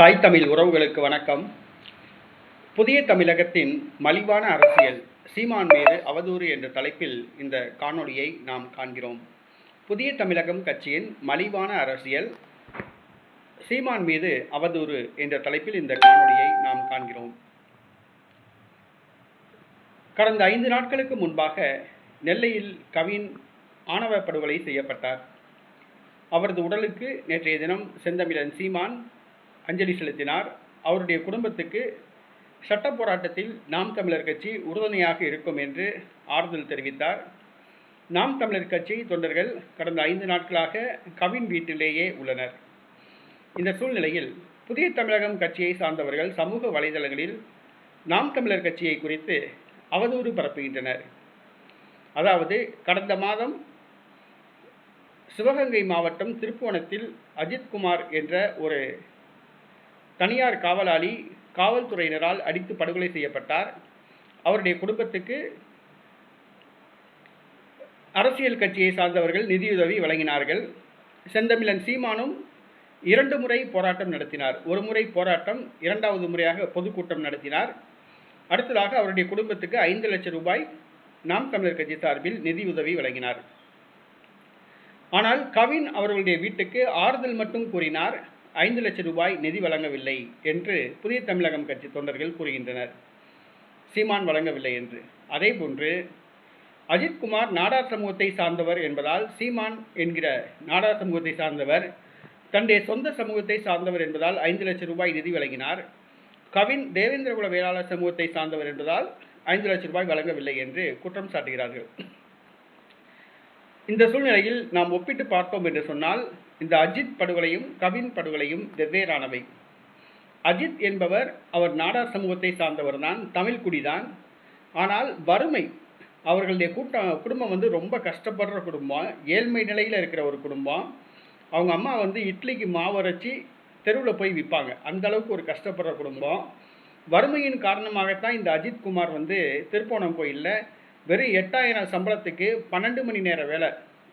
தாய் தமிழ் உறவுகளுக்கு வணக்கம். புதிய தமிழகத்தின் மலிவான அரசியல் சீமான் மீது அவதூறு என்ற தலைப்பில் இந்த காணொளியை நாம் காண்கிறோம். புதிய தமிழகம் கட்சியின் மலிவான அரசியல் சீமான் மீது அவதூறு என்ற தலைப்பில் இந்த காணொளியை நாம் காண்கிறோம். கடந்த ஐந்து நாட்களுக்கு முன்பாக நெல்லையில் கவின் ஆணவ படுகொலை செய்யப்பட்டார். அவரது உடலுக்கு நேற்றைய தினம் செந்தமிழன் சீமான் அஞ்சலி செலுத்தினார். அவருடைய குடும்பத்துக்கு சட்ட போராட்டத்தில் நாம் தமிழர் கட்சி உறுதுணையாக இருக்கும் என்று ஆறுதல் தெரிவித்தார். நாம் தமிழர் கட்சி தொண்டர்கள் கடந்த ஐந்து நாட்களாக கவின் வீட்டிலேயே உள்ளனர். இந்த சூழ்நிலையில் புதிய தமிழகம் கட்சியை சார்ந்தவர்கள் சமூக வலைதளங்களில் நாம் தமிழர் கட்சியை குறித்து அவதூறு பரப்புகின்றனர். அதாவது கடந்த மாதம் சிவகங்கை மாவட்டம் திருப்புவனத்தில் அஜித்குமார் என்ற ஒரு தனியார் காவலாளி காவல்துறையினரால் அடித்து படுகொலை செய்யப்பட்டார். அவருடைய குடும்பத்துக்கு அரசியல் கட்சியை சார்ந்தவர்கள் நிதியுதவி வழங்கினார்கள். செந்தமிழன் சீமானும் இரண்டு முறை போராட்டம் நடத்தினார். ஒரு முறை போராட்டம் இரண்டாவது முறையாக பொதுக்கூட்டம் நடத்தினார். அடுத்ததாக அவருடைய குடும்பத்துக்கு ஐந்து லட்சம் ரூபாய் நாம் தமிழர் கட்சி சார்பில் நிதியுதவி வழங்கினார். ஆனால் கவின் அவர்களுடைய வீட்டுக்கு ஆறுதல் மட்டும் கூறினார். ஐந்து லட்சம் ரூபாய் நிதி வழங்கவில்லை என்று புதிய தமிழகம் கட்சி தொண்டர்கள் கூறுகின்றனர். சீமான் வழங்கவில்லை என்று. அதே போன்று அஜித்குமார் நாடார் சமூகத்தை சார்ந்தவர் என்பதால் சீமான் என்கிற நாடார் சமூகத்தை சார்ந்தவர் தன்னுடைய சொந்த சமூகத்தை சார்ந்தவர் என்பதால் ஐந்து லட்சம் ரூபாய் நிதி வழங்கினார். கவின் தேவேந்திரகுல வேளாளர் சமூகத்தை சார்ந்தவர் என்பதால் ஐந்து லட்சம் ரூபாய் வழங்கவில்லை என்று குற்றம் சாட்டுகிறார்கள். இந்த சூழ்நிலையில் நாம் ஒப்பிட்டு பார்த்தோம் என்று சொன்னால் இந்த அஜித் படுகொலையும் கவின் படுகொலையும் வெவ்வேறானவை. அஜித் என்பவர் அவர் நாடார் சமூகத்தை சார்ந்தவர் தான் தமிழ் குடிதான். ஆனால் வறுமை அவர்களுடைய கூட்டம் குடும்பம் வந்து ரொம்ப கஷ்டப்படுற குடும்பம் ஏழ்மை நிலையில் இருக்கிற ஒரு குடும்பம். அவங்க அம்மா வந்து இட்லிக்கு மாவரைச்சி தெருவில் போய் விற்பாங்க அந்த அளவுக்கு ஒரு கஷ்டப்படுற குடும்பம். வறுமையின் காரணமாகத்தான் இந்த அஜித் குமார் வந்து திருப்போணம் கோயிலில் வெறும் எட்டாயிரம் சம்பளத்துக்கு பன்னெண்டு மணி நேர வேலை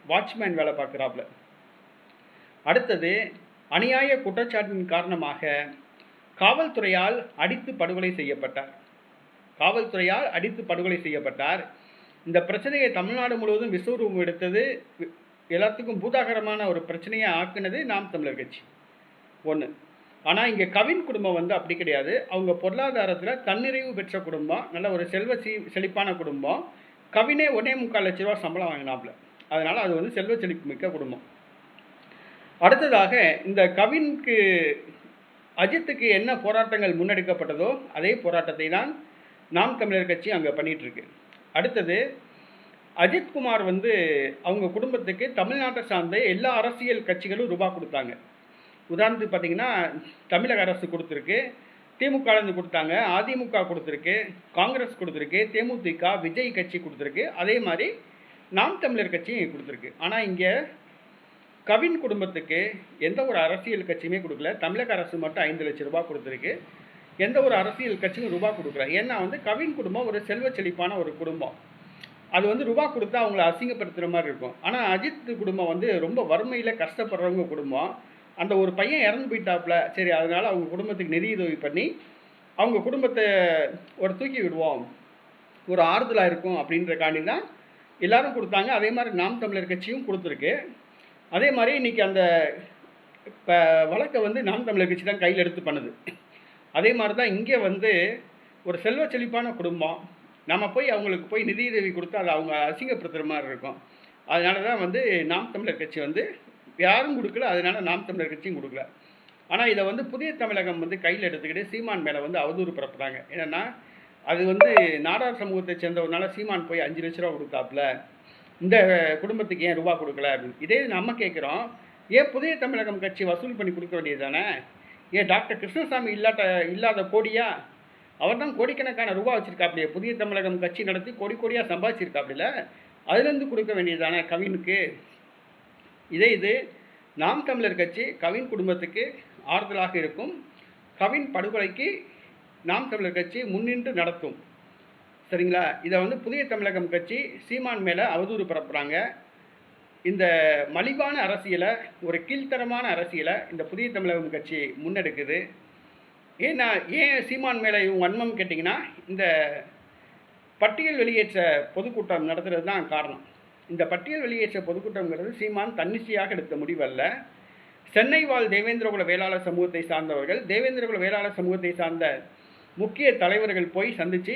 வாட்ச்மேன் வேலை பார்க்குறாப்புல. அடுத்தது அநியாய குற்றச்சாட்டின் காரணமாக காவல்துறையால் அடித்து படுகொலை செய்யப்பட்டார். காவல்துறையால் அடித்து படுகொலை செய்யப்பட்டார். இந்த பிரச்சனையை தமிழ்நாடு முழுவதும் விஸ்வரூபம் எடுத்தது எல்லாத்துக்கும் பூதாகரமான ஒரு பிரச்சனையை ஆக்குனது நாம் தமிழர் கட்சி. ஒன்று ஆனால் இங்கே கவின் குடும்பம் வந்து அப்படி கிடையாது. அவங்க பொருளாதாரத்தில் தன்னிறைவு பெற்ற குடும்பம் நல்ல ஒரு செல்வ சி செழிப்பான குடும்பம். கவினே ஒன்னே முக்கால் லட்ச ரூபா சம்பளம் வாங்கினாப்புல. அதனால் அது வந்து செல்வ செழிப்பு மிக்க குடும்பம். அடுத்ததாக இந்த கவினுக்கு அஜித்துக்கு என்ன போராட்டங்கள் முன்னெடுக்கப்பட்டதோ அதே போராட்டத்தை தான் நாம் தமிழர் கட்சி அங்கே பண்ணிகிட்ருக்கு அடுத்தது அஜித்குமார் வந்து அவங்க குடும்பத்துக்கு தமிழ்நாட்டை சார்ந்த எல்லா அரசியல் கட்சிகளும் ரூபா கொடுத்தாங்க. உதாரணத்துக்கு பார்த்தீங்கன்னா தமிழக அரசு கொடுத்துருக்கு திமுகலேருந்து கொடுத்தாங்க அதிமுக கொடுத்துருக்கு காங்கிரஸ் கொடுத்துருக்கு தேமுதிக விஜய் கட்சி கொடுத்துருக்கு அதே மாதிரி நாம் தமிழர் கட்சியும் கொடுத்துருக்கு. ஆனால் இங்கே கவின் குடும்பத்துக்கு எந்த ஒரு அரசியல் கட்சியுமே கொடுக்கல. தமிழக அரசு மட்டும் ஐந்து லட்சம் ரூபாய் கொடுத்துருக்கு. எந்த ஒரு அரசியல் கட்சியும் ரூபா கொடுக்கல. ஏன்னா வந்து கவின் குடும்பம் ஒரு செல்வ செழிப்பான ஒரு குடும்பம். அது வந்து ரூபா கொடுத்தா அவங்கள அசிங்கப்படுத்துகிற மாதிரி இருக்கும். ஆனால் அஜித் குடும்பம் வந்து ரொம்ப வறுமையில் கஷ்டப்படுறவங்க குடும்பம். அந்த ஒரு பையன் இறந்து போயிட்டாப்புல. சரி அதனால் அவங்க குடும்பத்துக்கு நிதியுதவி பண்ணி அவங்க குடும்பத்தை ஒரு தூக்கி விடுவோம். ஒரு ஆறுதலாக இருக்கும் அப்படின்றக்காண்டி தான் எல்லாரும் கொடுத்தாங்க. அதே மாதிரி நாம் தமிழர் கட்சியும் கொடுத்துருக்கு. அதே மாதிரி இன்றைக்கி அந்த இப்போ வழக்கை வந்து நாம் தமிழர் கட்சி தான் கையில் எடுத்து பண்ணுது. அதே மாதிரி தான் இங்கே வந்து ஒரு செல்வ செழிப்பான குடும்பம். நம்ம போய் அவங்களுக்கு போய் நிதியுதவி கொடுத்தா அதை அவங்க அசிங்கப்படுத்துகிற மாதிரி இருக்கும். அதனால தான் வந்து நாம் தமிழர் கட்சி வந்து யாரும் கொடுக்கல அதனால நாம் தமிழர் கட்சியும் கொடுக்கல. ஆனால் இதை வந்து புதிய தமிழகம் வந்து கையில் எடுத்துக்கிட்டு சீமான் மேலே வந்து அவதூறு பரப்புகிறாங்க என்னென்னா அது வந்து நாடார் சமூகத்தை சேர்ந்தவனால சீமான் போய் அஞ்சு லட்ச ரூபா கொடுத்தாப்புல இந்த குடும்பத்துக்கு ஏன் ரூபா கொடுக்கல அப்படின்னு. இதே நம்ம கேட்குறோம் ஏன் புதிய தமிழகம் கட்சி வசூல் பண்ணி கொடுக்க வேண்டியது தானே ஏன் டாக்டர் கிருஷ்ணசாமி இல்லாட்ட இல்லாத கோடியா? அவர் தான் கோடிக்கணக்கான ரூபா வச்சுருக்காப்லையே புதிய தமிழகம் கட்சி நடத்தி கோடி கோடியாக சம்பாதிச்சிருக்காப்புல அதுலேருந்து கொடுக்க வேண்டியது தானே கவினுக்கு? இதே இது நாம் தமிழர் கட்சி கவின் குடும்பத்துக்கு ஆறுதலாக இருக்கும். கவின் படுகொலைக்கு நாம் தமிழர் கட்சி முன்னின்று நடத்தும். சரிங்களா? இதை வந்து புதிய தமிழகம் கட்சி சீமான் மேலே அவதூறு பரப்புகிறாங்க இந்த மலிவான அரசியலை ஒரு கீழ்த்தரமான அரசியலை இந்த புதிய தமிழகம் கட்சி முன்னெடுக்குது. ஏன்னா ஏன் சீமான் மேலே இவங்க வன்மம் கேட்டிங்கன்னா இந்த பட்டியல் வெளியேற்ற பொதுக்கூட்டம் நடத்துறது தான் காரணம். இந்த பட்டியல் வெளியேற்ற பொதுக்கூட்டம்ங்கிறது சீமான் தன்னிச்சையாக எடுத்த முடிவல்ல. சென்னை வாழ் தேவேந்திரகுல வேளாளர் சமூகத்தை சார்ந்தவர்கள் தேவேந்திரகுல வேளாளர் சமூகத்தை சார்ந்த முக்கிய தலைவர்கள் போய் சந்தித்து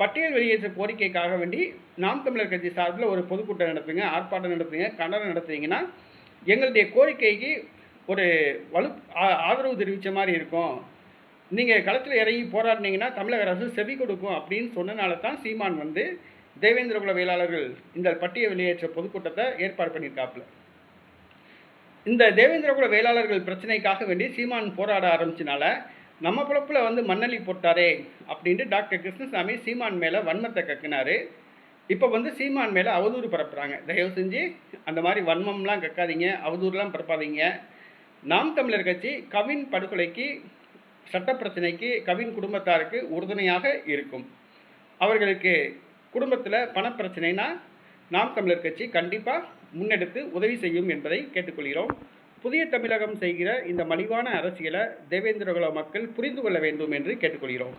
பட்டியல் வெளியேற்ற கோரிக்கைக்காக வேண்டி நாம் தமிழர் கட்சி சார்பில் ஒரு பொதுக்கூட்டம் நடத்துங்க ஆர்ப்பாட்டம் நடத்துங்க கண்டனம் நடத்துனீங்கன்னா எங்களுடைய கோரிக்கைக்கு ஒரு வலு ஆ- ஆதரவு தெரிவித்த மாதிரி இருக்கும். நீங்கள் களத்தில் இறங்கி போராடினீங்கன்னா தமிழக அரசு செவி கொடுக்கும் அப்படின்னு சொன்னனால தான் சீமான் வந்து தேவேந்திரகுல வேளாளர்கள் இந்த பட்டியல் வெளியேற்ற பொதுக்கூட்டத்தை ஏற்பாடு பண்ணியிருக்காப்புல. இந்த தேவேந்திரகுல வேளாளர்கள் பிரச்சனைக்காக வேண்டி சீமான் போராட ஆரம்பிச்சனால நம்ம பிழப்பில் வந்து மண்ணலி போட்டாரே அப்படின்ட்டு டாக்டர் கிருஷ்ணசாமி சீமான் மேலே வன்மத்தை கக்குனாரு. இப்போ வந்து சீமான் மேலே அவதூறு பரப்புகிறாங்க தயவு செஞ்சு அந்த மாதிரி வன்மம்லாம் கக்காதீங்க அவதூறுலாம் பரப்பாதீங்க. நாம் தமிழர் கட்சி கவின் படுகொலைக்கு சட்ட பிரச்சனைக்கு கவின் குடும்பத்தாருக்கு உறுதுணையாக இருக்கும். அவர்களுக்கு குடும்பத்தில் பணப்பிரச்சனைனா நாம் தமிழர் கட்சி கண்டிப்பாக முன்னெடுத்து உதவி செய்யும் என்பதை கேட்டுக்கொள்கிறோம். புதிய தமிழகம் செய்கிற இந்த மலிவான அரசியலை தேவேந்திரகுல மக்கள் புரிந்து கொள்ள வேண்டும் என்று கேட்டுக்கொள்கிறோம்.